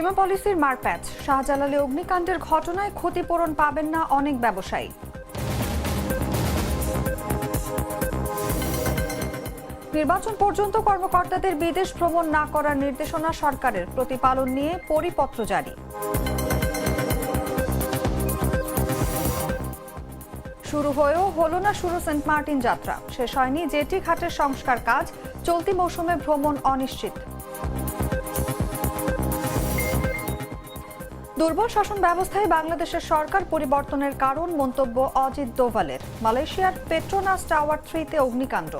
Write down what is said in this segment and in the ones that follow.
বিমা পলিসির মারপ্যাচ। শাহজালালে অগ্নিকাণ্ডের ঘটনায় ক্ষতিপূরণ পাবেন না অনেক ব্যবসায়ী। নির্বাচন পর্যন্ত কর্মকর্তাদের বিদেশ ভ্রমণ না করার নির্দেশনা সরকারের। প্রতিপালন নিয়ে পরিপত্র জারি। শুরু হয়েও হলো না শুরু সেন্ট মার্টিন যাত্রা। শেষ হয়নি জেটি ঘাটের সংস্কার কাজ। চলতি মৌসুমে ভ্রমণ অনিশ্চিত। দুর্বল শাসন ব্যবস্থায় বাংলাদেশের সরকার পরিবর্তনের কারণ মন্তব্য অজিত দোভালের। মালয়েশিয়ার পেট্রোনাস টাওয়ার থ্রিতে অগ্নিকাণ্ড।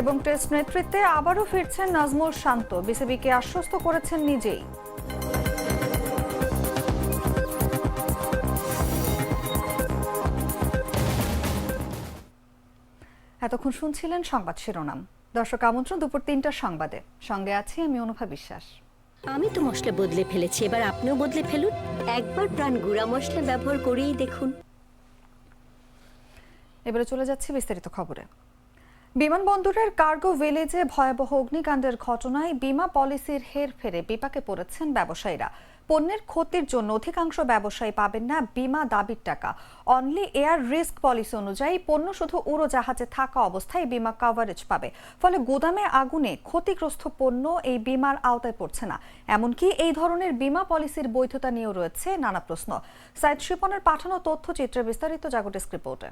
এবং টেস্ট নেতৃত্বে আবারও ফিরছেন নাজমুল শান্ত। বিসিবিকে আশ্বস্ত করেছেন নিজেই। এতক্ষণ শুনছিলেন সংবাদ শিরোনাম। দর্শক আমন্ত্রণ দুপুর তিনটার সংবাদে। সঙ্গে আছি আমি অনুভা বিশ্বাস। আমি তো মশলা বদলে ফেলেছি, এবার আপনিও বদলে ফেলুন। একবার প্রাণ গুঁড়া মশলা ব্যবহার করেই দেখুন। এবারে চলে যাচ্ছে বিস্তারিত খবরে। বিমানবন্দরের কার্গো ভিলেজে ভয়াবহ অগ্নিকাণ্ডের ঘটনায় বিমা পলিসির হেরফেরে বিপাকে পড়েছেন ব্যবসায়ীরা। পণ্যের ক্ষতির জন্য অধিকাংশ ব্যবসায়ী পাবেন না বিমা দাবির টাকা। অনলি এয়ার রিস্ক পলিসি অনুযায়ী পণ্য শুধু উড়োজাহাজে থাকা অবস্থায় বিমা কভারেজ পাবে। ফলে গুদামে আগুনে ক্ষতিগ্রস্ত পণ্য এই বিমার আওতায় পড়ছে না। এমনকি এই ধরনের বিমা পলিসির বৈধতা নিয়েও রয়েছে নানা প্রশ্ন। সাইদ শিপনের পাঠানো তথ্যচিত্রে বিস্তারিত জাগো ডেস্ক রিপোর্টে।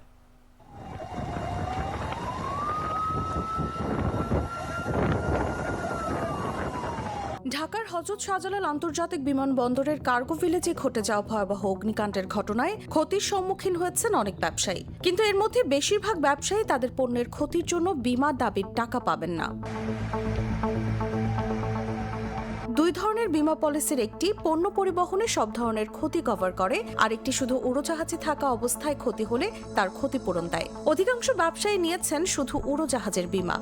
ঢাকার হজরত শাহজালাল আন্তর্জাতিক বিমানবন্দরের কার্গো ভিলেজে ঘটে যাওয়া ভয়াবহ অগ্নিকাণ্ডের ঘটনায় ক্ষতির সম্মুখীন হয়েছেন অনেক ব্যবসায়ী। কিন্তু এর মধ্যে বেশিরভাগ ব্যবসায়ী তাদের পণ্যের ক্ষতির জন্য বিমা দাবির টাকা পাবেন না। দুই ধরনের বিমা পলিসির একটি পণ্য পরিবহনে সব ধরনের ক্ষতি কভার করে আর একটি শুধু উড়োজাহাজে থাকা অবস্থায় ক্ষতি হলে তার ক্ষতিপূরণ দেয়। অধিকাংশ ব্যবসায়ী নিয়েছেন শুধু উড়োজাহাজের বিমা।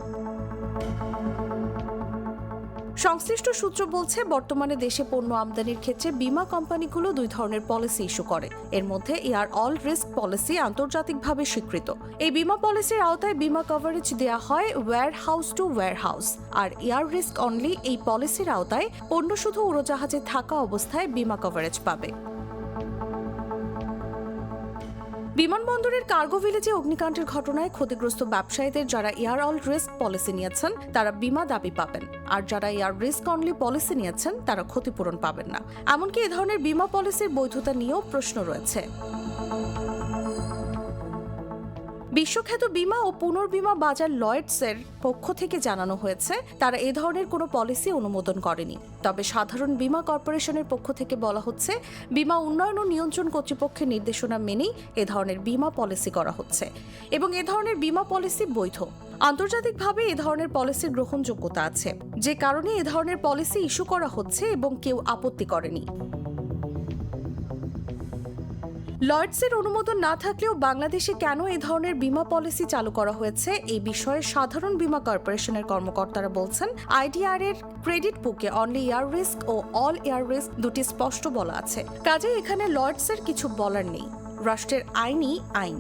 সংশ্লিষ্ট সূত্র বলছে, বর্তমানে দেশে পণ্য আমদানির ক্ষেত্রে বিমা কোম্পানিগুলো দুই ধরনের পলিসি ইস্যু করে। এর মধ্যে এয়ার অল রিস্ক পলিসি আন্তর্জাতিকভাবে স্বীকৃত। এই বিমা পলিসির আওতায় বিমা কভারেজ দেওয়া হয় warehouse to warehouse আর এয়ার রিস্ক অনলি এই পলিসির আওতায় পণ্য শুধু উড়োজাহাজে থাকা অবস্থায় বিমা কভারেজ পাবে। বিমানবন্দরের কার্গো ভিলেজে অগ্নিকাণ্ডের ঘটনায় ক্ষতিগ্রস্ত ব্যবসায়ীদের যারা এয়ার অল রিস্ক পলিসি নিয়েছেন, তারা বিমা দাবি পাবেন। আর যারা এয়ার রিস্ক অনলি পলিসি নিয়েছেন, তারা ক্ষতিপূরণ পাবেন না। এমনকি এ ধরনের বিমা পলিসির বৈধতা নিয়েও প্রশ্ন রয়েছে। বিশ্বখ্যাত বিমা ও পুনর্বিমা বাজার লয়েডসের পক্ষ থেকে জানানো হয়েছে, তারা এ ধরনের কোনো পলিসি অনুমোদন করেনি। তবে সাধারণ বীমা কর্পোরেশনের পক্ষ থেকে বলা হচ্ছে, বীমা উন্নয়ন ও নিয়ন্ত্রণ কর্তৃপক্ষের নির্দেশনা মেনেই এ ধরনের বীমা পলিসি করা হচ্ছে এবং এ ধরনের বীমা পলিসি বৈধ। আন্তর্জাতিকভাবে এ ধরনের পলিসির গ্রহণযোগ্যতা আছে, যে কারণে এ ধরনের পলিসি ইস্যু করা হচ্ছে এবং কেউ আপত্তি করেনি। লর্ডসের অনুমোদন না থাকলেও বাংলাদেশে কেন এ ধরনের বিমা পলিসি চালু করা হয়েছে এই বিষয়ে সাধারণ বিমা কর্পোরেশনের কর্মকর্তারা বলছেন আইডিআর এর ক্রেডিট বুকে অনলি এয়ার রিস্ক ও অল এয়ার রিস্ক দুটি স্পষ্ট বলা আছে। কাজে এখানে লর্ডসের কিছু বলার নেই। রাষ্ট্রের আইনই আইন।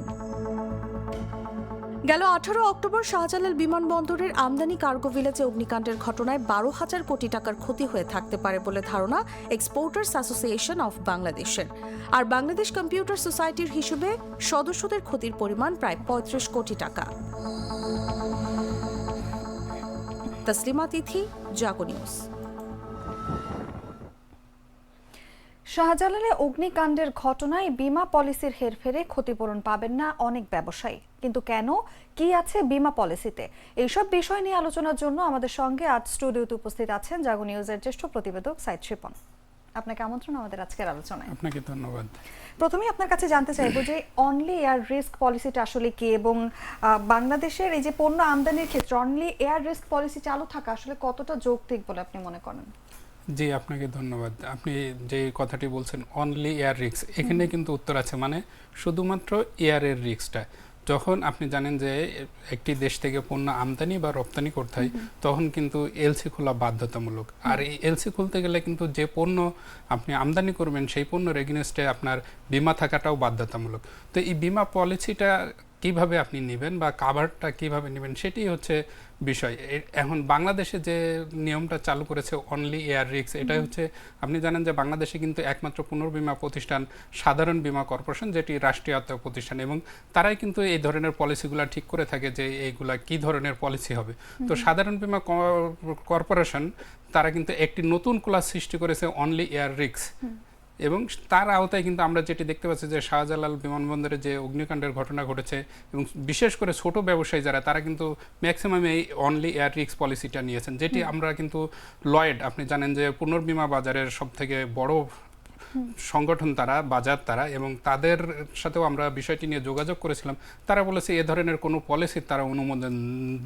গেল আঠারো অক্টোবর শাহজালাল বিমানবন্দরের আমদানি কার্গো ভিলেজে অগ্নিকাণ্ডের ঘটনায় বারো হাজার কোটি টাকার ক্ষতি হয়ে থাকতে পারে বলে ধারণা এক্সপোর্টার্স অ্যাসোসিয়েশন অফ বাংলাদেশের আর বাংলাদেশ কম্পিউটার সোসাইটির হিসেবে সদস্যদের ক্ষতির পরিমাণ প্রায় পঁয়ত্রিশ কোটি টাকা। তসলিমা তিথি, জাগো নিউজ। শাহজালালে অগ্নিকাণ্ডের ঘটনায় বিমা পলিসির হেরফেরে ক্ষতিপূরণ পাবেন না অনেক ব্যবসায়ী। কিন্তু কেন? কি আছে বিমা পলিসিতে? এইসব বিষয় নিয়ে আলোচনার জন্য আমাদের সঙ্গে আজ স্টুডিওতে উপস্থিত আছেন জাগো নিউজের জ্যেষ্ঠ প্রতিবেদক সাইদ শিপন। আপনাকে আমন্ত্রণ আমাদের আজকের আলোচনায়। আপনাকে ধন্যবাদ। প্রথমেই আপনার কাছে জানতে চাইব যে অনলি এয়ার রিস্ক পলিসিটা আসলে কি এবং বাংলাদেশের এই যে পণ্য আমদানির ক্ষেত্রে অনলি এয়ার রিস্ক পলিসি চালু থাকা আসলে কতটা যৌক্তিক বলে আপনি মনে করেন? জি আপনাকে ধন্যবাদ। আপনি যে কথাটি বলছেন অনলি এয়ার রিক্স এখানে কিন্তু উত্তর আছে। মানে শুধুমাত্র এয়ারের রিক্সটা যখন আপনি জানেন যে একটি দেশ থেকে পণ্য আমদানি বা রপ্তানি করতে হয় তখন কিন্তু এলসি খোলা বাধ্যতামূলক। আর এই এলসি খুলতে গেলে কিন্তু যে পণ্য আপনি আমদানি করবেন সেই পণ্যের এগেনস্টে আপনার বিমা থাকাটাও বাধ্যতামূলক। তো এই বিমা পলিসিটা কীভাবে আপনি নেবেন বা কাভারটা কীভাবে নেবেন সেটি হচ্ছে বিষয়। এখন বাংলাদেশে যে নিয়মটা চালু করেছে অনলি এয়ার রিক্স এটাই হচ্ছে আপনি জানেন যে বাংলাদেশে কিন্তু একমাত্র পুনর্বীমা প্রতিষ্ঠান সাধারণ বীমা কর্পোরেশন যেটি রাষ্ট্রীয়ত্ব প্রতিষ্ঠান এবং তারাই কিন্তু এই ধরনের পলিসিগুলো ঠিক করে থাকে যে এইগুলা কি ধরনের পলিসি হবে। তো সাধারণ বীমা কর্পোরেশন তারা কিন্তু একটি নতুন ক্লাস সৃষ্টি করেছে অনলি এয়ার রিক্স এবং তার আওতায় কিন্তু আমরা যেটি দেখতে পাচ্ছি যে শাহজালাল বিমানবন্দরে যে অগ্নিকাণ্ডের ঘটনা ঘটেছে এবং বিশেষ করে ছোট ব্যবসায়ী যারা তারা কিন্তু ম্যাক্সিমাম এই অনলি এয়ার রিক্স পলিসিটা নিয়েছেন যেটি আমরা কিন্তু লয়েড আপনি জানেন যে পুনর্বিমা বাজারের সব থেকে বড় সংগঠন তারা বাজার তারা এবং তাদের সাথেও আমরা বিষয়টি নিয়ে যোগাযোগ করেছিলাম। তারা বলেছে এ ধরনের কোনো পলিসির তারা অনুমোদন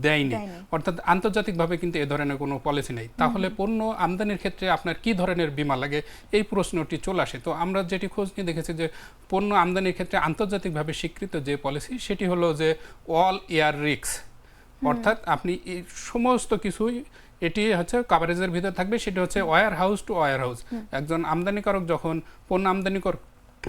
দেয়নি। দেয়নি। অর্থাৎ আন্তর্জাতিকভাবে কিন্তু এ ধরনের কোনো পলিসি নেই। তাহলে পণ্য আমদানির ক্ষেত্রে আপনার কি ধরনের বীমা লাগে? এই প্রশ্নটি চলে আসে। তো আমরা যেটি খোঁজ নিয়ে দেখেছি যে পণ্য আমদানির ক্ষেত্রে আন্তর্জাতিকভাবে স্বীকৃত যে পলিসি সেটি হলো যে অল এয়ার রিক্স অর্থাৎ আপনি এই সমস্ত কিছুই এটি হচ্ছে কাভারেজের ভিতর থাকবে সেটি হচ্ছে warehouse to warehouse একজন আমদানিকারক যখন পণ্য আমদানি কর-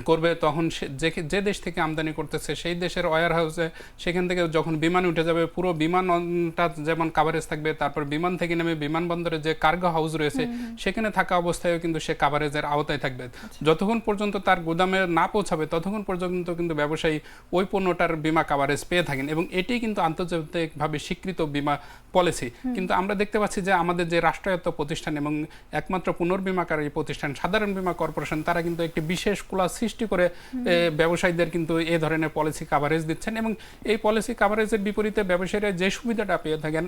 করবে তখন সে যে যে দেশ থেকে আমদানি করতেছে সেই দেশের ওয়ার হাউসে সেখান থেকে যখন বিমান উঠে যাবে পুরো বিমানটা যেমন কাভারেজ থাকবে তারপর বিমান থেকে নেমে বিমানবন্দরে যে কার্গো হাউস রয়েছে সেখানে থাকা অবস্থায়ও কিন্তু সে কাভারেজের আওতায় থাকবে। যতক্ষণ পর্যন্ত তার গুদামে না পৌঁছাবে ততক্ষণ পর্যন্ত কিন্তু ব্যবসায়ী ওই পণ্যটার বিমা কাভারেজ পেয়ে থাকেন এবং এটি কিন্তু আন্তর্জাতিকভাবে স্বীকৃত বিমা পলিসি কিন্তু আমরা দেখতে পাচ্ছি যে আমাদের যে রাষ্ট্রায়ত্ত প্রতিষ্ঠান এবং একমাত্র পুনর্বিমাকারী প্রতিষ্ঠান সাধারণ বীমা কর্পোরেশন তারা কিন্তু একটি বিশেষ ক্লাস সৃষ্টি করে ব্যবসায়ীদের কিন্তু এ ধরনের পলিসি কাভারেজ দিচ্ছেন এবং এই পলিসি কাভারেজের বিপরীতে ব্যবসায়ীরা যে সুবিধাটা পেয়ে থাকেন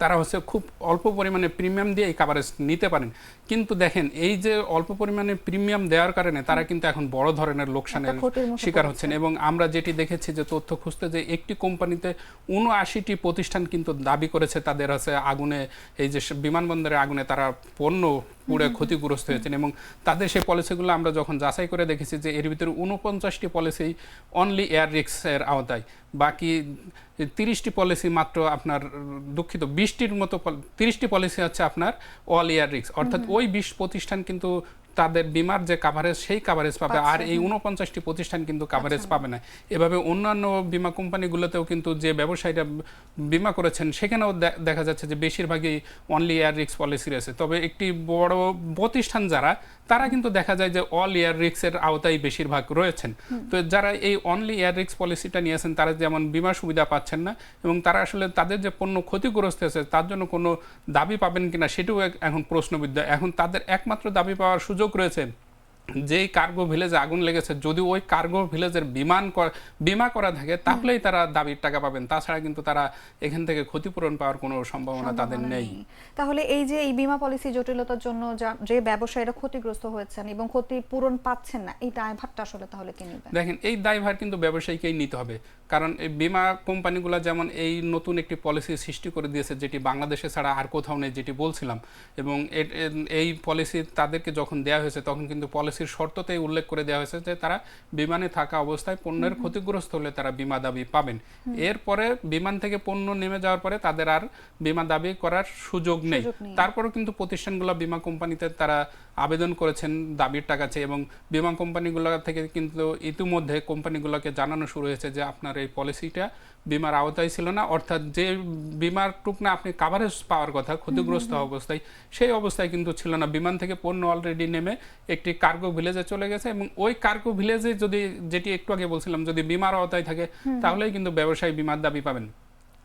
তারা হচ্ছে খুব অল্প পরিমাণে প্রিমিয়াম দিয়ে এই কাভারেজ নিতে পারেন। কিন্তু দেখেন এই যে অল্প পরিমাণে প্রিমিয়াম দেওয়ার কারণে তারা কিন্তু এখন বড় ধরনের লোকসানের শিকার হচ্ছেন এবং আমরা যেটি দেখেছি যে তথ্য খুঁজতে যে একটি কোম্পানিতে উনআশিটি প্রতিষ্ঠান কিন্তু দাবি করেছে তাদের হচ্ছে আগুনে এই যে সব বিমানবন্দরে আগুনে তারা পণ্য পুড়ে ক্ষতিগ্রস্ত হয়েছেন এবং তাদের সেই পলিসিগুলো আমরা যখন যাচাই করে দেখেছি যে এর ভিতরে উনপঞ্চাশটি পলিসি অনলি এয়ার রিক্সের আওতায় বাকি তিরিশটি পলিসি মাত্র আপনার দুঃখিত বিশটির মতো তিরিশটি পলিসি হচ্ছে আপনার অল ইয়ার রিক্স অর্থাৎ ওই বিশ প্রতিষ্ঠান কিন্তু তাদের বিমার যে কাভারেজ সেই কাভারেজ পাবে। আর এই উনপঞ্চাশটি প্রতিষ্ঠান কিন্তু কাভারেজ পাবে না। এভাবে অন্যান্য বিমা কোম্পানিগুলোতেও কিন্তু যে ব্যবসায়ীরা বিমা করেছেন সেখানেও দেখা যাচ্ছে যে বেশিরভাগই অনলি এয়ার রিক্স পলিসি রয়েছে। তবে একটি বড় প্রতিষ্ঠান যারা তারা কিন্তু দেখা যায় যে অল এয়ার রিক্সের আওতায় বেশিরভাগ রয়েছেন। তো যারা এই অনলি এয়ার রিক্স পলিসিটা নিয়েছেন তারা যেমন বিমা সুবিধা পাচ্ছেন না এবং তারা আসলে তাদের যে পণ্য ক্ষতিগ্রস্ত হয়েছে তার জন্য কোনো দাবি পাবেন কিনা সেটাও এখন প্রশ্নবিদ্ধ। এখন তাদের একমাত্র দাবি পাওয়ার সুযোগ রয়েছে যেই কার্গো ভিলেজে আগুন লেগেছে। যদি ওই কার্গো ভিলেজের বিমান বিমা করা থাকে তাহলেই তারা দাবির টাকা পাবেন। তাছাড়া কিন্তু তারা এখান থেকে ক্ষতিপূরণ পাওয়ার কোনো সম্ভাবনা তাদের নেই। তাহলে এই যে এই বীমা পলিসি জটিলতার জন্য যা- যে ব্যবসায়ীরা ক্ষতিগ্রস্ত হয়েছেন এবং ক্ষতিপূরণ পাচ্ছেন না এই দায়ভারটা আসলে তাহলে কে নেবে? দেখেন এই দায়ভার কিন্তু ব্যবসায়ীকেই নিতে হবে। কারণ এই বিমা কোম্পানিগুলো যেমন এই নতুন একটি পলিসি সৃষ্টি করে দিয়েছে যেটি বাংলাদেশে ছাড়া আর কোথাও নেই যেটি বলছিলাম এবং এই পলিসি তাদেরকে যখন দেওয়া হয়েছে তখন কিন্তু পলিসির শর্ততেই উল্লেখ করে দেওয়া হয়েছে যে তারা বিমানে থাকা অবস্থায় পণ্যের ক্ষতিগ্রস্ত হলে তারা বিমা দাবি পাবেন। এরপরে বিমান থেকে পণ্য নেমে যাওয়ার পরে তাদের আর বিমা দাবি করার সুযোগ নেই। সুযোগ নেই। তারপরেও কিন্তু প্রতিষ্ঠানগুলো বিমা কোম্পানিতে তারা আবেদন করেছেন দাবির টাকা চেয়ে এবং বিমা কোম্পানিগুলো থেকে কিন্তু ইতিমধ্যে কোম্পানিগুলোকে জানানো শুরু হয়েছে যে আপনার এই পলিসিটা বিমার আওতায় ছিল না। অর্থাৎ যে বিমার টুক না আপনি কাভারেজ পাওয়ার কথা ক্ষতিগ্রস্ত অবস্থায় সেই অবস্থায় কিন্তু ছিল না। বিমান থেকে পণ্য অলরেডি নেমে একটি কার্গো ভিলেজে চলে গেছে এবং ওই কার্গো ভিলেজে যদি যেটি একটু আগে বলছিলাম যদি বিমার আওতায় থাকে তাহলেই কিন্তু ব্যবসায়ী বিমার দাবি পাবেন।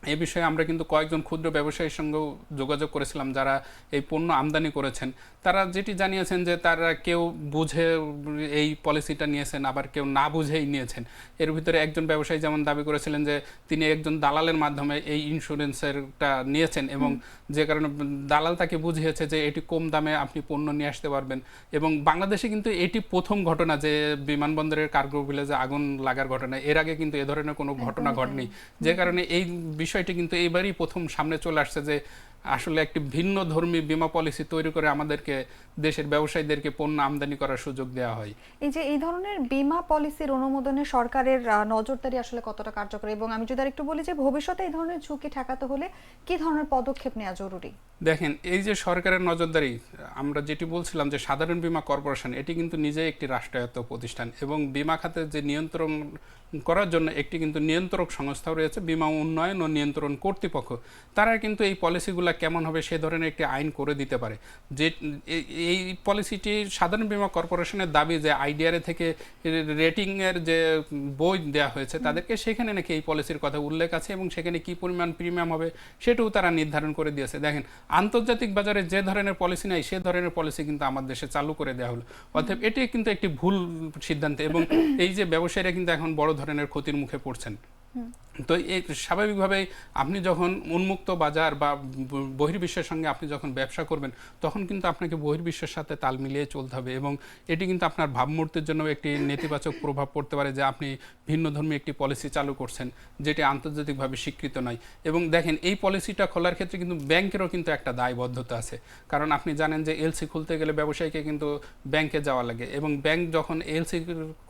এ বিষয়ে আমরা কিন্তু কয়েকজন ক্ষুদ্র ব্যবসায়ীর সঙ্গেও যোগাযোগ করেছিলাম যারা এই পণ্য আমদানি করেছেন। তারা যেটি জানিয়েছেন যে তারা কেউ বুঝে এই পলিসিটা নিয়েছেন আবার কেউ না বুঝেই নিয়েছেন। এর ভিতরে একজন ব্যবসায়ী যেমন দাবি করেছিলেন যে তিনি একজন দালালের মাধ্যমে এই ইন্স্যুরেন্সেরটা নিয়েছেন এবং যে কারণে দালাল তাকে বুঝিয়েছে যে এটি কম দামে আপনি পণ্য নিয়ে আসতে পারবেন এবং বাংলাদেশে কিন্তু এটি প্রথম ঘটনা যে বিমানবন্দরের কার্গো ভিলেজে আগুন লাগার ঘটনা। এর আগে কিন্তু এ ধরনের কোনো ঘটনা ঘটেনি। যে কারণে এই বিষয়টি কিন্তু এইবারই প্রথম সামনে চলে আসছে যে আসলে একটি ভিন্ন ধর্মী বিমা পলিসি তৈরি করে আমাদেরকে দেশের ব্যবসায়ীদেরকে পণ্য আমদানি করার সুযোগ দেওয়া হয়। এই যে এই ধরনের বীমা পলিসির অনুমোদনে সরকারের নজরদারি আসলে কতটা কার্যকরী? এবং আমি যদি একটু বলি যে ভবিষ্যতে এই ধরনের ঝুঁকি ঠেকাতে হলে কি ধরনের পদক্ষেপ নেওয়া জরুরি? দেখেন এই যে সরকারের নজরদারি আমরা যেটি বলছিলাম যে সাধারণ বীমা কর্পোরেশন এটি কিন্তু নিজেই একটি রাষ্ট্রায়ত্ত প্রতিষ্ঠান এবং বিমা খাতের যে নিয়ন্ত্রণ করার জন্য একটি কিন্তু নিয়ন্ত্রক সংস্থাও রয়েছে বিমা উন্নয়ন ও নিয়ন্ত্রণ কর্তৃপক্ষ। তারা কিন্তু এই পলিসিগুলো কেমন হবে সে ধরনের একটি আইন করে দিতে পারে। যে এই- পলিসিটি সাধারণ বীমা কর্পোরেশনের দাবি যে আইডিআরএ থেকে রেটিংয়ের যে বই দেওয়া হয়েছে তাদেরকে সেখানে নাকি এই পলিসির কথা উল্লেখ আছে এবং সেখানে কি পরিমাণ প্রিমিয়াম হবে সেটাও তারা নির্ধারণ করে দিয়েছে। দেখেন আন্তর্জাতিক বাজারে যে ধরনের পলিসি নাই সে ধরনের পলিসি কিন্তু আমার দেশে চালু করে দেওয়া হলো। অর্থাৎ এটি কিন্তু একটি ভুল সিদ্ধান্ত এবং এই যে ব্যবসায়ীরা কিন্তু এখন বড় ধরনের ক্ষতির মুখে পড়ছেন। তো এই স্বাভাবিকভাবেই আপনি যখন উন্মুক্ত বাজার বা বহির্বিশ্বের সঙ্গে আপনি যখন ব্যবসা করবেন, তখন কিন্তু আপনাকে বহির্বিশ্বের সাথে তাল মিলিয়ে চলতে হবে এবং এটি কিন্তু আপনার ভাবমূর্তির জন্য একটি নেতিবাচক প্রভাব পড়তে পারে যে আপনি ভিন্ন ধর্মী একটি পলিসি চালু করছেন, যেটি আন্তর্জাতিকভাবে স্বীকৃত নয়। এবং দেখেন, এই পলিসিটা খোলার ক্ষেত্রে কিন্তু ব্যাংকেরও কিন্তু একটা দায়বদ্ধতা আছে। কারণ আপনি জানেন যে এলসি খুলতে গেলে ব্যবসায়ীকে কিন্তু ব্যাংকে যাওয়া লাগে এবং ব্যাংক যখন এলসি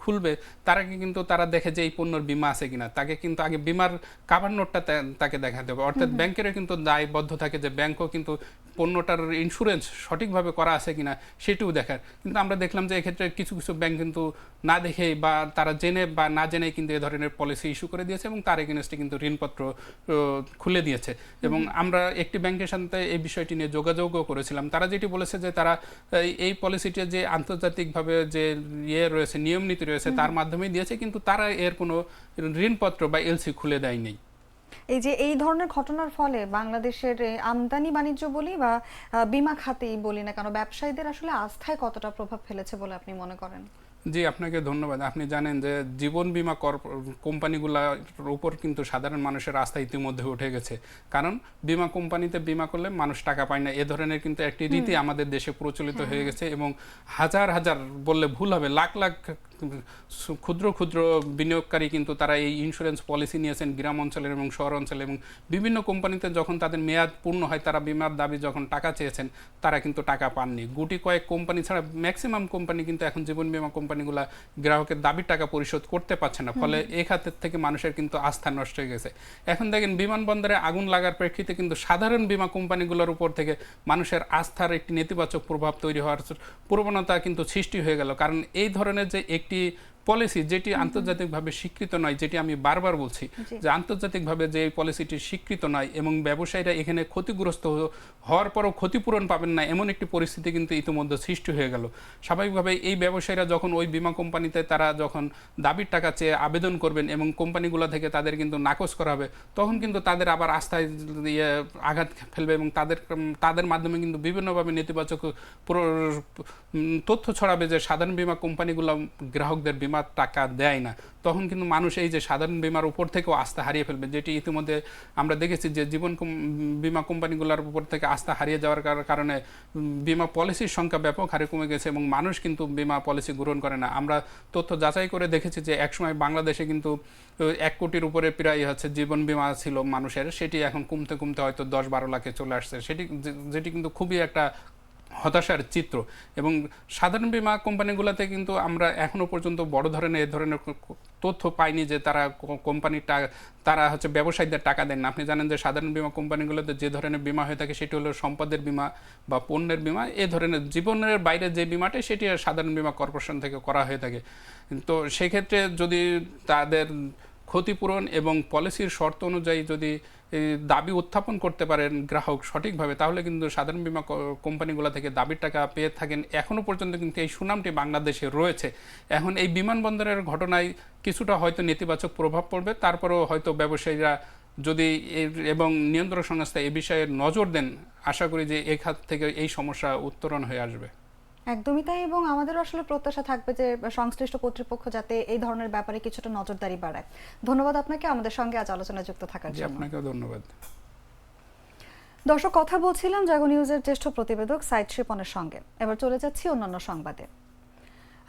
খুলবে তার আগে কিন্তু তারা দেখে যে এই পণ্যের বিমা আছে কিনা, তাকে কিন্তু আগে বিমার কাভার নোটটা তাকে দেখাতে হবে অর্থাৎ ব্যাংকেরও কিন্তু দায়বদ্ধ থাকে যে ব্যাংকও কিন্তু পণ্যটার ইন্স্যুরেন্স সঠিকভাবে করা আছে কিনা সেটিও দেখার। কিন্তু আমরা দেখলাম যে এক্ষেত্রে কিছু কিছু ব্যাংক কিন্তু না দেখেই বা তারা জেনে বা না জেনে কিন্তু এ ধরনের পলিসি ইস্যু করে দিয়েছে এবং তার এগেনস্টে কিন্তু ঋণপত্র খুলে দিয়েছে। এবং আমরা একটি ব্যাংকের সাথে এই বিষয়টি নিয়ে যোগাযোগও করেছিলাম। তারা যেটি বলেছে যে তারা এই- এই পলিসিটি যে আন্তর্জাতিকভাবে যে ইয়ে রয়েছে নিয়ম নীতি রয়েছে তার মাধ্যমেই দিয়েছে কিন্তু তারা এর কোনো ঋণপত্র বা এলসি খুলে দেয়নি। এই যে এই ধরনের ঘটনার ফলে বাংলাদেশের আমদানি বাণিজ্য বলি বা বিমা খাতেই বলি না কেন ব্যবসায়ীদের আসলে আস্থায় কতটা প্রভাব ফেলেছে বলে আপনি মনে করেন? জি আপনাকে ধন্যবাদ। আপনি জানেন যে জীবন বিমা কোম্পানিগুলোর উপর কিন্তু সাধারণ মানুষের আস্থা ইতিমধ্যে উঠে গেছে। কারণ বীমা কোম্পানিতে বীমা করলে মানুষ টাকা পায় না। এ ধরনের কিন্তু একটি রীতি আমাদের দেশে প্রচলিত হয়ে গেছে এবং হাজার হাজার বললে ভুল হবে লাখ লাখ ক্ষুদ্র ক্ষুদ্র বিনিয়োগকারী কিন্তু তারা এই ইন্স্যুরেন্স পলিসি নিয়েছেন গ্রাম অঞ্চলের এবং শহর অঞ্চলে এবং বিভিন্ন কোম্পানিতে যখন তাদের মেয়াদ পূর্ণ হয় তারা বিমার দাবি যখন টাকা চেয়েছেন তারা কিন্তু টাকা পাননি। গুটি কয়েক কোম্পানি ছাড়া ম্যাক্সিমাম কোম্পানি কিন্তু এখন জীবন বীমা কোম্পানিগুলা গ্রাহকের দাবির টাকা পরিশোধ করতে পারছে না। ফলে এই খাতের থেকে মানুষের কিন্তু আস্থা নষ্ট হয়ে গেছে। এখন দেখেন বিমানবন্দরে আগুন লাগার প্রেক্ষিতে কিন্তু সাধারণ বীমা কোম্পানিগুলোর উপর থেকে মানুষের আস্থার একটি নেতিবাচক প্রভাব তৈরি হওয়ার প্রবণতা কিন্তু সৃষ্টি হয়ে গেল। কারণ এই ধরনের যে একটি একটি পলিসি যেটি আন্তর্জাতিকভাবে স্বীকৃত নয় যেটি আমি বারবার বলছি যে আন্তর্জাতিকভাবে যে এই পলিসিটি স্বীকৃত নয় এবং ব্যবসায়ীরা এখানে ক্ষতিগ্রস্ত হওয়ার পরও ক্ষতিপূরণ পাবেন না এমন একটি পরিস্থিতি কিন্তু ইতিমধ্যে সৃষ্টি হয়ে গেল। স্বাভাবিকভাবে এই ব্যবসায়ীরা যখন ওই বীমা কোম্পানিতে তারা যখন দাবির টাকা চেয়ে আবেদন করবেন এবং কোম্পানিগুলো থেকে তাদের কিন্তু নাকচ করা হবে তখন কিন্তু তাদের আবার আস্থায় ইয়ে আঘাত ফেলবে এবং তাদের তাদের মাধ্যমে কিন্তু বিভিন্নভাবে নেতিবাচক তথ্য ছড়াবে যে সাধারণ বীমা কোম্পানিগুলো গ্রাহকদের বীমার টাকা দেয় না, তখন কিন্তু মানুষ এই যে সাধারণ বীমার উপর থেকেও আস্থা হারিয়ে ফেলবে, যেটি ইতিমধ্যে আমরা দেখেছি যে জীবন বীমা কোম্পানিগুলোর উপর থেকে আস্থা হারিয়ে যাওয়ার কারণে বীমা পলিসির সংখ্যা ব্যাপক হারে কমে গেছে এবং মানুষ কিন্তু বিমা পলিসি গ্রহণ করে না। আমরা তথ্য যাচাই করে দেখেছি যে একসময় বাংলাদেশে কিন্তু এক কোটির উপরে প্রায় হচ্ছে জীবন বীমা ছিল মানুষের, সেটি এখন কমতে কমতে হয়তো দশ বারো লাখে চলে আসছে। সেটি যেটি কিন্তু খুবই একটা হতাশার চিত্র। এবং সাধারণ বীমা কোম্পানিগুলোতে কিন্তু আমরা এখনও পর্যন্ত বড় ধরনের এ ধরনের তথ্য পাইনি যে তারা কোম্পানির তারা হচ্ছে ব্যবসায়ীদের টাকা দেন না। আপনি জানেন যে সাধারণ বীমা কোম্পানিগুলোতে যে ধরনের বীমা হয়ে থাকে সেটি হলো সম্পদের বীমা বা পণ্যের বীমা। এ ধরনের জীবনের বাইরে যে বীমাটা সেটি সাধারণ বীমা কর্পোরেশন থেকে করা হয়ে থাকে। তো সেক্ষেত্রে যদি তাদের ক্ষতিপূরণ এবং পলিসির শর্ত অনুযায়ী যদি দাবি উত্থাপন করতে পারেন গ্রাহক সঠিকভাবে, তাহলে কিন্তু সাধারণ বীমা কোম্পানিগুলো থেকে দাবির টাকা পেয়ে থাকেন। এখনও পর্যন্ত কিন্তু এই সুনামটি বাংলাদেশে রয়েছে। এখন এই বিমানবন্দরের ঘটনায় কিছুটা হয়তো নেতিবাচক প্রভাব পড়বে, তারপরেও হয়তো ব্যবসায়ীরা যদি এবং নিয়ন্ত্রক সংস্থা এ বিষয়ে নজর দেন, আশা করি যে এই খাত থেকে এই সমস্যা উত্তরণ হয়ে আসবে। একদমই তাই এবং আমাদের আসলে প্রত্যাশা থাকবে যে সংশ্লিষ্ট কর্তৃপক্ষ যাতে এই ধরনের ব্যাপারে কিছুটা নজরদারি বাড়ায়। ধন্যবাদ আপনাকে আমাদের সঙ্গে আজ আলোচনা যুক্ত থাকার জন্য। আপনাকেও ধন্যবাদ। দর্শক কথা বলছিলাম জাগো নিউজের জ্যেষ্ঠ প্রতিবেদক সাইদ শিপনের সঙ্গে এবার চলে যাচ্ছি অন্যান্য সংবাদে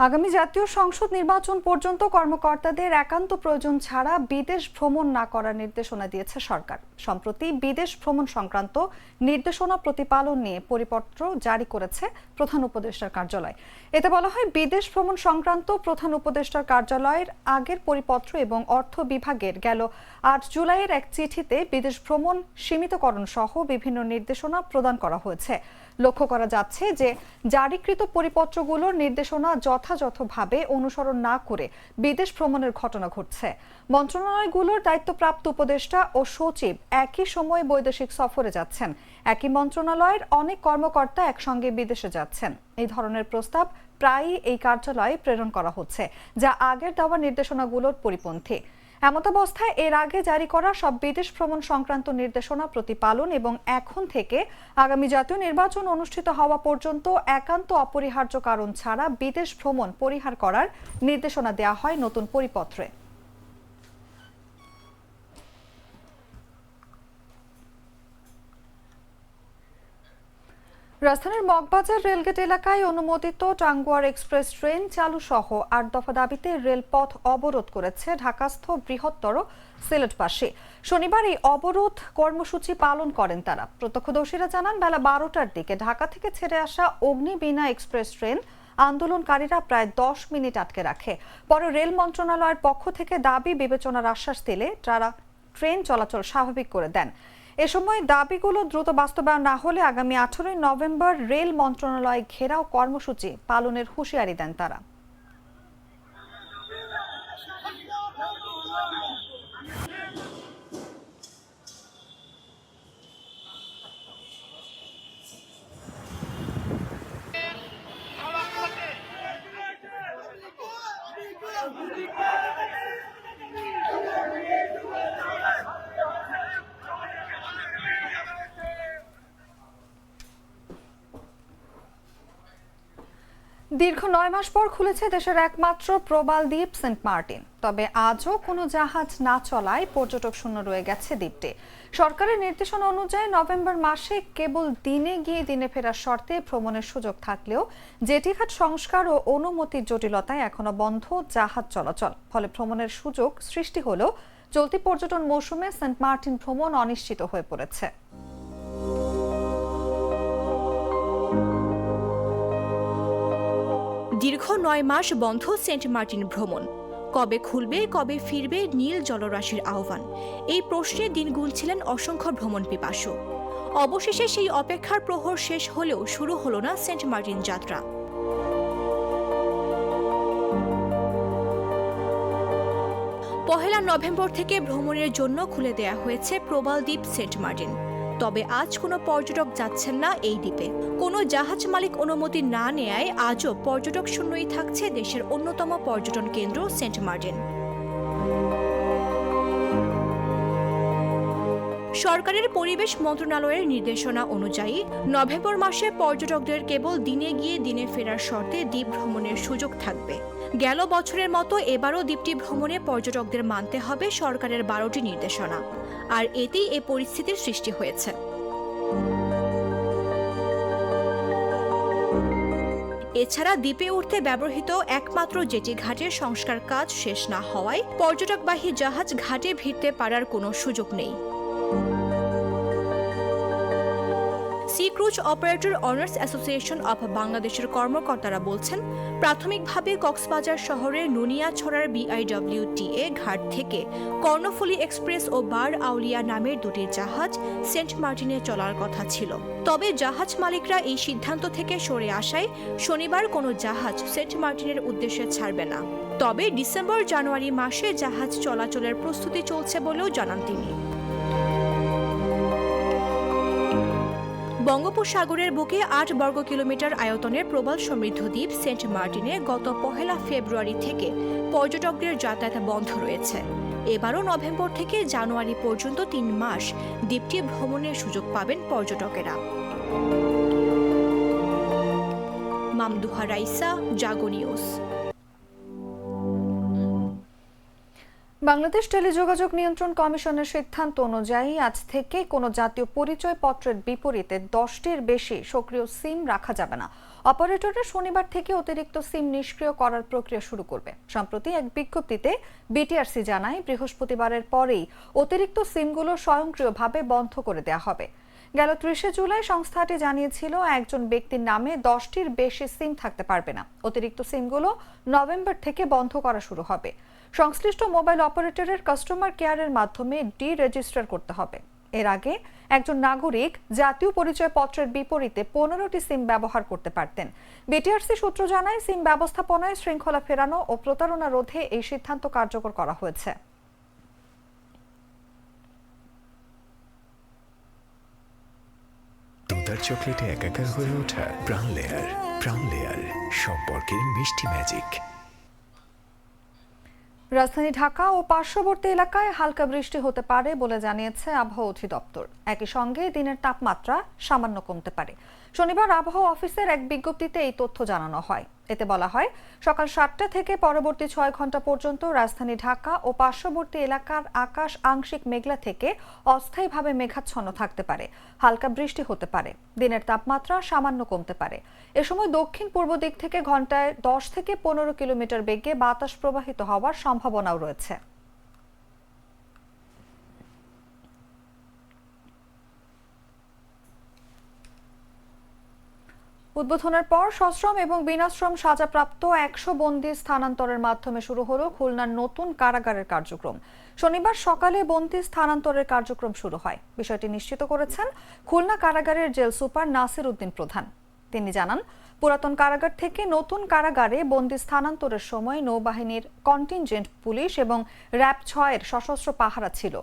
আগামী জাতীয় সংসদ নির্বাচন পর্যন্ত কর্মকর্তাদের একান্ত প্রয়োজন ছাড়া বিদেশ ভ্রমণ না করার নির্দেশনা দিয়েছে সরকার। সম্প্রতি বিদেশ ভ্রমণ সংক্রান্ত নির্দেশনা প্রতিপালন নিয়ে পরিপত্র জারি করেছে প্রধান উপদেষ্টার কার্যালয়। এতে বলা হয়, বিদেশ ভ্রমণ সংক্রান্ত প্রধান উপদেষ্টার কার্যালয়ের আগের পরিপত্র এবং অর্থ বিভাগের গেল আট জুলাইয়ের এক চিঠিতে বিদেশ ভ্রমণ সীমিতকরণ সহ বিভিন্ন নির্দেশনা প্রদান করা হয়েছে। লক্ষ্য করা যাচ্ছে যে, জারিকৃত পরিপত্রগুলোর নির্দেশনা যথাযথভাবে অনুসরণ না করে বিদেশ ভ্রমণের ঘটনা ঘটছে। মন্ত্রণালয়গুলোর দায়িত্বপ্রাপ্ত উপদেষ্টা ও সচিব একই সময়ে বৈদেশিক সফরে যাচ্ছেন। একই মন্ত্রণালয়ের অনেক কর্মকর্তা একসঙ্গে বিদেশে যাচ্ছেন। এই ধরনের প্রস্তাব প্রায়ই এই কার্যালয়ে প্রেরণ করা হচ্ছে, যা আগের দেওয়া নির্দেশনাগুলোর পরিপন্থী। এমতাবস্থায় এর আগে জারি করা সব বিদেশ ভ্রমণ সংক্রান্ত নির্দেশনা প্রতিপালন এবং এখন থেকে আগামী জাতীয় নির্বাচন অনুষ্ঠিত হওয়া পর্যন্ত একান্ত অপরিহার্য কারণ ছাড়া বিদেশ ভ্রমণ পরিহার করার নির্দেশনা দেওয়া হয় নতুন পরিপত্রে। রাজধানীর মগবাজার রেলগেট এলাকায় অনুমোদিত টাঙ্গুয়ার এক্সপ্রেস ট্রেন চালু সহ আট দফা দাবিতে রেলপথ অবরোধ করেছে ঢাকাস্থ বৃহত্তর সিলেটবাসী শনিবার এই অবরোধ কর্মসূচি পালন করেন তারা। প্রত্যক্ষদর্শীরা জানান, বেলা বারোটার দিকে ঢাকা থেকে ছেড়ে আসা অগ্নিবীণা এক্সপ্রেস ট্রেন আন্দোলনকারীরা প্রায় দশ মিনিট আটকে রাখে। পরে রেল মন্ত্রণালয়ের পক্ষ থেকে দাবি বিবেচনার আশ্বাস দিলে তারা ট্রেন চলাচল স্বাভাবিক করে দেন। এ সময় দাবিগুলো দ্রুত বাস্তবায়ন না হলে আগামী আঠারোই নভেম্বর রেল মন্ত্রণালয় ঘেরাও কর্মসূচি পালনের হুঁশিয়ারি দেন তারা। দীর্ঘ নয় মাস পর খুলেছে দেশের একমাত্র প্রবাল দ্বীপ, সেন্ট মার্টিন। তবে আজও কোনো জাহাজ না চলায় পর্যটক শূন্য রয়ে গেছে দ্বীপটি। সরকারের নির্দেশনা অনুযায়ী নভেম্বর মাসে কেবল দিনে গিয়ে দিনে ফেরার শর্তে ভ্রমণের সুযোগ থাকলেও জেটিঘাট সংস্কার ও অনুমতির জটিলতায় এখনও বন্ধ জাহাজ চলাচল। ফলে ভ্রমণের সুযোগ সৃষ্টি হলেও চলতি পর্যটন মৌসুমে সেন্ট মার্টিন ভ্রমণ অনিশ্চিত হয়ে পড়েছে। দীর্ঘ নয় মাস বন্ধ সেন্ট মার্টিন ভ্রমণ। কবে খুলবে, কবে ফিরবে নীল জলরাশির আহ্বান। এই প্রশ্নে দিন গুনছিলেন অসংখ্য ভ্রমণ পিপাসু। অবশেষে সেই অপেক্ষার প্রহর শেষ হলেও শুরু হলো না সেন্ট মার্টিন যাত্রা। পহেলা নভেম্বর থেকে ভ্রমণের জন্য খুলে দেয়া হয়েছে প্রবাল দ্বীপ সেন্ট মার্টিন। তবে আজ কোনো পর্যটক যাচ্ছেন না এই দ্বীপে। কোনো জাহাজ মালিক অনুমতি না নেয়ায় আজও পর্যটক শূন্যই থাকছে দেশের অন্যতম পর্যটন কেন্দ্র সেন্ট মার্টিন। সরকারের পরিবেশ মন্ত্রণালয়ের নির্দেশনা অনুযায়ী নভেম্বর মাসে পর্যটকদের কেবল দিনে গিয়ে দিনে ফেরার শর্তে দ্বীপ ভ্রমণের সুযোগ থাকবে। গেল বছরের মতো এবারও দ্বীপটি ভ্রমণে পর্যটকদের মানতে হবে সরকারের বারোটি নির্দেশনা। আর এতেই এ পরিস্থিতির সৃষ্টি হয়েছে। এছাড়া দ্বীপে উঠতে ব্যবহৃত একমাত্র জেটি ঘাটের সংস্কার কাজ শেষ না হওয়ায় পর্যটকবাহী জাহাজ ঘাটে ভিড়তে পারার কোনো সুযোগ নেই। Sea cruise operator owners association of বাংলাদেশের কর্মকর্তারা বলছেন, প্রাথমিকভাবে কক্সবাজার শহরের নুনিয়াছড়ার বিআইডব্লিউটিএ ঘাট থেকে কর্ণফুলী এক্সপ্রেস ও বার আউলিয়া নামের দুটি জাহাজ সেন্ট মার্টিনে চলার কথা ছিল। তবে জাহাজ মালিকরা এই সিদ্ধান্ত থেকে সরে আসায় শনিবার কোনো জাহাজ সেন্ট মার্টিনের উদ্দেশ্যে ছাড়বে না। তবে ডিসেম্বর জানুয়ারি মাসে জাহাজ চলাচলের প্রস্তুতি চলছে বলেও জানান তিনি। বঙ্গোপসাগরের বুকে আট বর্গ কিলোমিটার আয়তনের প্রবাল সমৃদ্ধ দ্বীপ সেন্ট মার্টিনে গত পহেলা ফেব্রুয়ারি থেকে পর্যটকদের যাতায়াত বন্ধ রয়েছে। এবারও নভেম্বর থেকে জানুয়ারি পর্যন্ত তিন মাস দ্বীপটি ভ্রমণের সুযোগ পাবেন পর্যটকেরা। মামদুহা রাইসা, জাগো নিউজ। বাংলাদেশ টেলিযোগাযোগ নিয়ন্ত্রণ কমিশনের সিদ্ধান্ত অনুযায়ী আজ থেকে কোনো জাতীয় পরিচয় পত্রের বিপরীতে দশটির বেশি সক্রিয় সিম রাখা যাবে না। অপারেটররা শনিবার থেকে অতিরিক্ত সিম নিষ্ক্রিয় করার প্রক্রিয়া শুরু করবে। সম্প্রতি এক বিজ্ঞপ্তিতে বিটিআরসি জানায়, বৃহস্পতিবারের পরেই অতিরিক্ত সিমগুলো স্বয়ংক্রিয়ভাবে বন্ধ করে দেওয়া হবে। গেল ত্রিশে জুলাই সংস্থাটি জানিয়েছিল, একজন ব্যক্তির নামে দশটির বেশি সিম থাকতে পারবে না। অতিরিক্ত সিমগুলো নভেম্বর থেকে বন্ধ করা শুরু হবে। সংশ্লিষ্ট মোবাইল অপারেটরের কাস্টমার কেয়ারের মাধ্যমে ডি রেজিস্টার করতে হবে। এর আগে একজন নাগরিক জাতীয় পরিচয়পত্রের বিপরীতে পনেরোটি সিম ব্যবহার করতে পারতেন। বিটিআরসি সূত্র জানায়, সিম ব্যবস্থাপনায় শৃঙ্খলা ফেরানো ও প্রতারণা রোধে এই সিদ্ধান্ত কার্যকর করা হয়েছে। দুধার চকলেটে একাকার হয়ে ওঠা প্রাণ লেয়ার প্রাণ লেয়ার, সম্পর্কের মিষ্টি ম্যাজিক। রাজধানী ঢাকা ও পার্শ্ববর্তী এলাকায় হালকা বৃষ্টি হতে পারে বলে জানিয়েছে আবহাওয়া অধিদপ্তর। একই সঙ্গে দিনের তাপমাত্রা সামান্য কমতে পারে। শনিবার আবহাওয়া অফিসের এক বিজ্ঞপ্তিতে এই তথ্য জানানো হয়। এতে বলা হয়, সকাল সাতটা থেকে পরবর্তী ছয় ঘণ্টা পর্যন্ত রাজধানী ঢাকা ও পার্শ্ববর্তী এলাকার আকাশ আংশিক মেঘলা থেকে অস্থায়ীভাবে মেঘাচ্ছন্ন থাকতে পারে। হালকা বৃষ্টি হতে পারে। দিনের তাপমাত্রা সামান্য কমতে পারে। এ সময় দক্ষিণ পূর্ব দিক থেকে ঘন্টায় দশ থেকে পনেরো কিলোমিটার বেগে বাতাস প্রবাহিত হওয়ার সম্ভাবনাও রয়েছে। উদ্বোধনের পর সশ্রম এবং বিনাশ্রম সাজাপ্রাপ্ত একশো বন্দি স্থানান্তরের মাধ্যমে শুরু হলো খুলনার নতুন কারাগারের কার্যক্রম। শনিবার সকালে বন্দি স্থানান্তরের কার্যক্রম শুরু হয়। বিষয়টি নিশ্চিত করেছেন খুলনা কারাগারের জেল সুপার নাসির উদ্দিন প্রধান। তিনি জানান, পুরাতন কারাগার থেকে নতুন কারাগারে বন্দি স্থানান্তরের সময় নৌবাহিনীর কন্টিনজেন্ট পুলিশ এবং র্যাব ছয়ের সশস্ত্র পাহারা ছিল।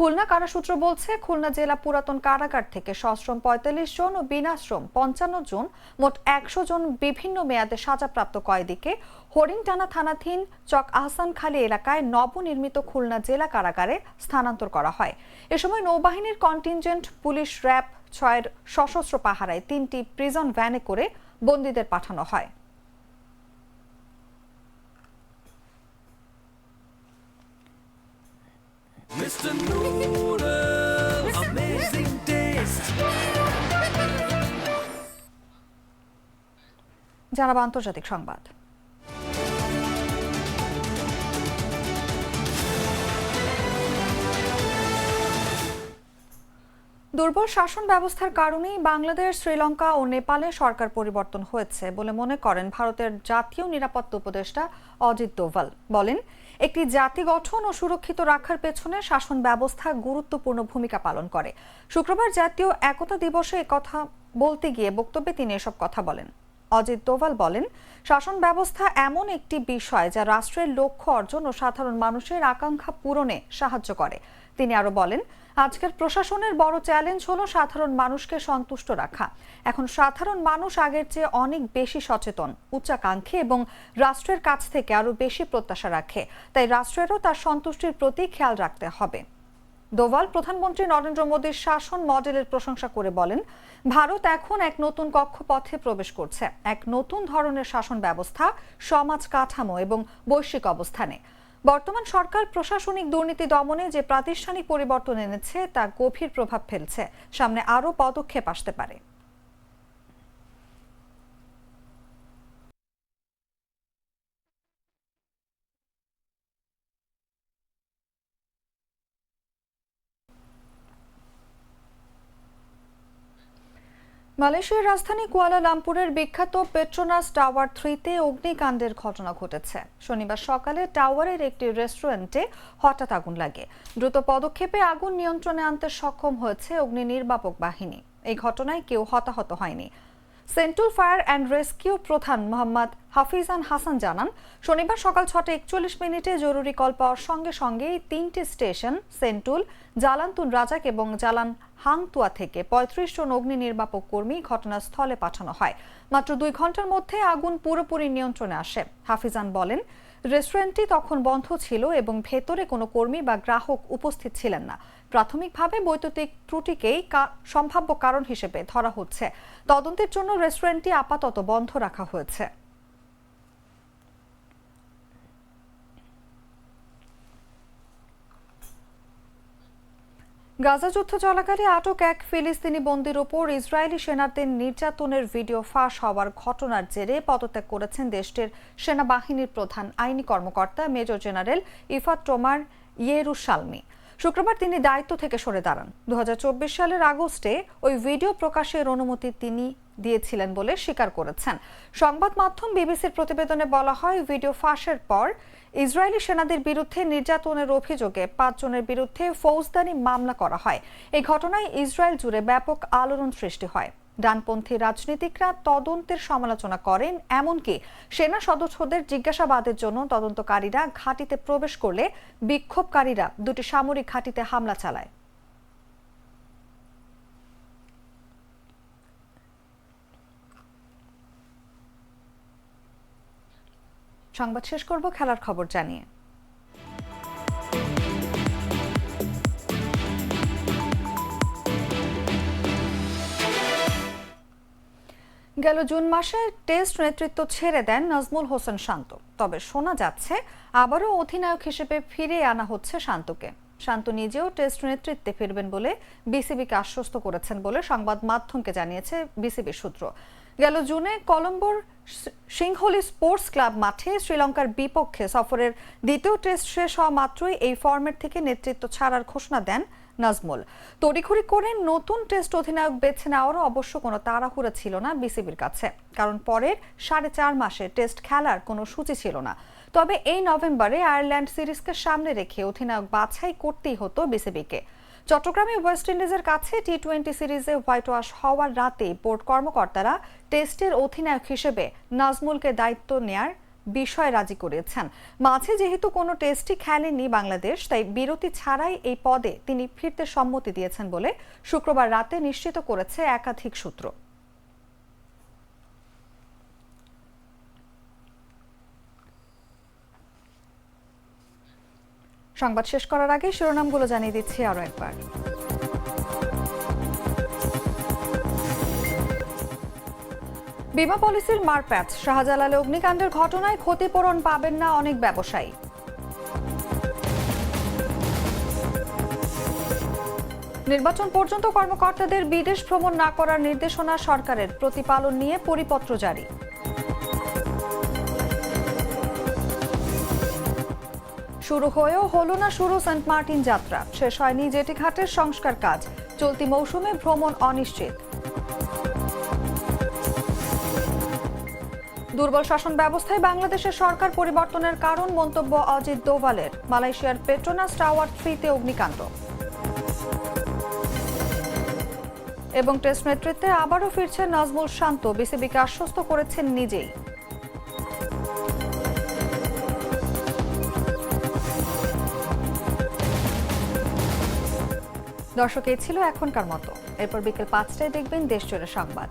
খুলনা কারাসূত্র বলছে, খুলনা জেলা পুরাতন কারাগার থেকে সশ্রম পঁয়তাল্লিশ জন ও বিনাশ্রম পঞ্চান্ন জন, মোট একশো জন বিভিন্ন মেয়াদে সাজাপ্রাপ্ত কয়েদিকে। হরিণটানা থানাধীন চক আহসানখালী এলাকায় নবনির্মিত খুলনা জেলা কারাগারে স্থানান্তর করা হয়। এ সময় নৌবাহিনীর কন্টিনজেন্ট পুলিশ র্যাব ছয়ের সশস্ত্র পাহারায় তিনটি প্রিজন ভ্যানে করে বন্দীদের পাঠানো হয়। Mr. Noodles, amazing taste. জানাব আন্তর্জাতিক সংবাদ দুর্বল শাসন ব্যবস্থার কারণেই বাংলাদেশ শ্রীলঙ্কা ও নেপালে সরকার পরিবর্তন হয়েছে বলে মনে করেন ভারতের জাতীয় নিরাপত্তা উপদেষ্টা অজিত দোভাল বলেন একটি জাতি গঠন ও সুরক্ষিত রাখার পেছনে শাসন ব্যবস্থা গুরুত্বপূর্ণ ভূমিকা পালন করে। শুক্রবার জাতীয় একতা দিবসে কথা বলতে গিয়ে বক্তব্যে তিনি এসব কথা বলেন। অজিত দোভাল বলেন, শাসন ব্যবস্থা এমন একটি বিষয় যা রাষ্ট্রের লক্ষ্য অর্জন ও সাধারণ মানুষের আকাঙ্ক্ষা পূরণে সাহায্য করে। তিনি আরও বলেন আজকের প্রশাসনের বড় চ্যালেঞ্জ হলো সাধারণ মানুষকে সন্তুষ্ট রাখা। এখন সাধারণ মানুষ আগের চেয়ে অনেক বেশি সচেতন, উচ্চাকাঙ্ক্ষী এবং রাষ্ট্রের কাছ থেকে আরও বেশি প্রত্যাশা রাখে। তাই রাষ্ট্রেরও তার সন্তুষ্টির প্রতি খেয়াল রাখতে হবে। দোভাল প্রধানমন্ত্রী নরেন্দ্র মোদীর শাসন মডেলের প্রশংসা করে বলেন, ভারত এখন এক নতুন কক্ষপথে প্রবেশ করছে। এক নতুন ধরনের শাসন ব্যবস্থা, সমাজ কাঠামো এবং বৈশ্বিক অবস্থানে। বর্তমান সরকার প্রশাসনিক দুর্নীতি দমনে যে প্রাতিষ্ঠানিক পরিবর্তন এনেছে, তা গভীর প্রভাব ফেলছে। সামনে আরও পদক্ষেপ আসতে পারে। মালয়েশিয়ার রাজধানী কুয়ালালামপুরের বিখ্যাত পেট্রোনাস টাওয়ার থ্রিতে অগ্নিকাণ্ডের ঘটনা ঘটেছে। শনিবার সকালে টাওয়ারের একটি রেস্টুরেন্টে হঠাৎ আগুন লাগে। দ্রুত পদক্ষেপে আগুন নিয়ন্ত্রণে আনতে সক্ষম হয়েছে অগ্নি নির্বাপক বাহিনী। এই ঘটনায় কেউ হতাহত হয়নি। সেন্ট্রাল ফায়ার অ্যান্ড রেস্কিউ প্রধান মোহাম্মদ হাফিজান হাসান জানান, শনিবার সকাল ছটা একচল্লিশ মিনিটে জরুরি কল পাওয়ার সঙ্গে সঙ্গেই তিনটি স্টেশন সেন্টুল জালান্তুন রাজাক এবং জালান হাংতুয়া থেকে পঁয়ত্রিশ জন অগ্নি নির্বাপক কর্মী ঘটনাস্থলে পাঠানো হয়। মাত্র দুই ঘণ্টার মধ্যে আগুন পুরোপুরি নিয়ন্ত্রণে আসে। হাফিজান বলেন, রেস্টুরেন্টটি তখন বন্ধ ছিল এবং ভেতরে কোনো কর্মী বা গ্রাহক উপস্থিত ছিলেন না। প্রাথমিকভাবে বৈদ্যুতিক ত্রুটিকেই সম্ভাব্য কারণ হিসেবে ধরা হচ্ছে। তদন্তের জন্য রেস্টুরেন্টটি আপাতত বন্ধ রাখা হয়েছে। গাজা যুদ্ধ চলাকালে আটক এক ফিলিস্তিনি বন্দির ওপর ইসরায়েলি সেনাদের নির্যাতনের ভিডিও ফাঁস হওয়ার ঘটনার জেরে পদত্যাগ করেছেন দেশটির সেনাবাহিনীর প্রধান আইনি কর্মকর্তা, major general Ifat Tomer Yerushalmi. শুক্রবার তিনি দায়িত্ব থেকে সরে দাঁড়ান। দু হাজার চব্বিশ সালের আগস্টে ওই ভিডিও প্রকাশের অনুমতি তিনি দিয়েছিলেন বলে স্বীকার করেছেন। সংবাদ মাধ্যম বিবিসির প্রতিবেদনে বলা হয়, ভিডিও ফাঁসের পর ইসরায়েলি সেনাদের বিরুদ্ধে নির্যাতনের অভিযোগে পাঁচজনের বিরুদ্ধে ফৌজদারি মামলা করা হয়। এই ঘটনায় ইসরায়েল জুড়ে ব্যাপক আলোড়ন সৃষ্টি হয়। ডানপন্থী রাজনীতিকরা তদন্তের সমালোচনা করেন, এমনকি সেনা সদস্যদের জিজ্ঞাসাবাদের জন্য তদন্তকারীরা ঘাঁটিতে প্রবেশ করলে বিক্ষোভকারীরা দুটি সামরিক ঘাঁটিতে হামলা চালায়। সংবাদ শেষ করব, খেলার খবর জানিয়ে। গেল জুন মাসে টেস্ট নেতৃত্ব ছেড়ে দেন নাজমুল হোসেন শান্ত। তবে শোনা যাচ্ছে, আবারও অধিনায়ক হিসেবে ফিরে আনা হচ্ছে শান্তকে। শান্ত নিজেও টেস্ট নেতৃত্বে ফিরবেন বলে বিসিবিকে আশ্বস্ত করেছেন বলে সংবাদ মাধ্যমকে জানিয়েছে বিসিবি সূত্র। গেল জুনে কলম্বোর সিংহলি স্পোর্টস ক্লাব মাঠে শ্রীলঙ্কার বিপক্ষে সফরের দ্বিতীয় টেস্ট শেষ হওয়া মাত্রই এই ফরম্যাট থেকে নেতৃত্ব ছাড়ার ঘোষণা দেন নাজমুল। তড়িঘড়ি করে নতুন টেস্ট অধিনায়ক বেছে নেওয়ারও অবশ্য কোনো তাড়াহুড়া ছিল না বিসিবির কাছে। কারণ পরের সাড়ে চার মাসে টেস্ট খেলার কোনো সূচি ছিল না। তবে এই নভেম্বরে আয়ারল্যান্ড সিরিজকে সামনে রেখে অধিনায়ক বাছাই করতেই হতো বিসিবিকে। চট্টগ্রামে ওয়েস্ট ইন্ডিজের কাছে টি টোয়েন্টি সিরিজে হোয়াইট ওয়াশ হওয়ার রাতে বোর্ড কর্মকর্তারা টেস্টের অধিনায়ক হিসেবে নাজমুলকে দায়িত্ব নেয়ার বিষয় রাজি করেছেন। মাঝে যেহেতু কোনো টেস্টই খেলেননি বাংলাদেশ, তাই বিরতি ছাড়াই এই পদে তিনি ফিরতে সম্মতি দিয়েছেন বলে শুক্রবার রাতে নিশ্চিত করেছে একাধিক সূত্র। সংবাদ শেষ করার আগে শিরোনামগুলো জানিয়ে দিচ্ছি আরও একবার। বিমা পলিসির মারপ্যাচ। শাহজালালে অগ্নিকাণ্ডের ঘটনায় ক্ষতিপূরণ পাবেন না অনেক ব্যবসায়ী। নির্বাচন পর্যন্ত কর্মকর্তাদের বিদেশ ভ্রমণ না করার নির্দেশনা সরকারের। প্রতিপালন নিয়ে পরিপত্র জারি। শুরু হয়েও হলো না শুরু সেন্ট মার্টিন যাত্রা। শেষ হয়নি জেটি ঘাটের সংস্কার কাজ। চলতি মৌসুমে ভ্রমণ অনিশ্চিত। দুর্বল শাসন ব্যবস্থায় বাংলাদেশের সরকার পরিবর্তনের কারণ মন্তব্য অজিত দোভালের। মালয়েশিয়ার পেট্রোনাস টাওয়ার থ্রিতে অগ্নিকাণ্ড। এবং টেস্ট নেতৃত্বে আবারও ফিরছেন নাজমুল শান্ত। বিসিবিকে আশ্বস্ত করেছেন নিজেই। দর্শক, এই ছিল এখনকার মতো। এরপর বিকেল পাঁচটায় দেখবেন দেশ জুড়ে সংবাদ।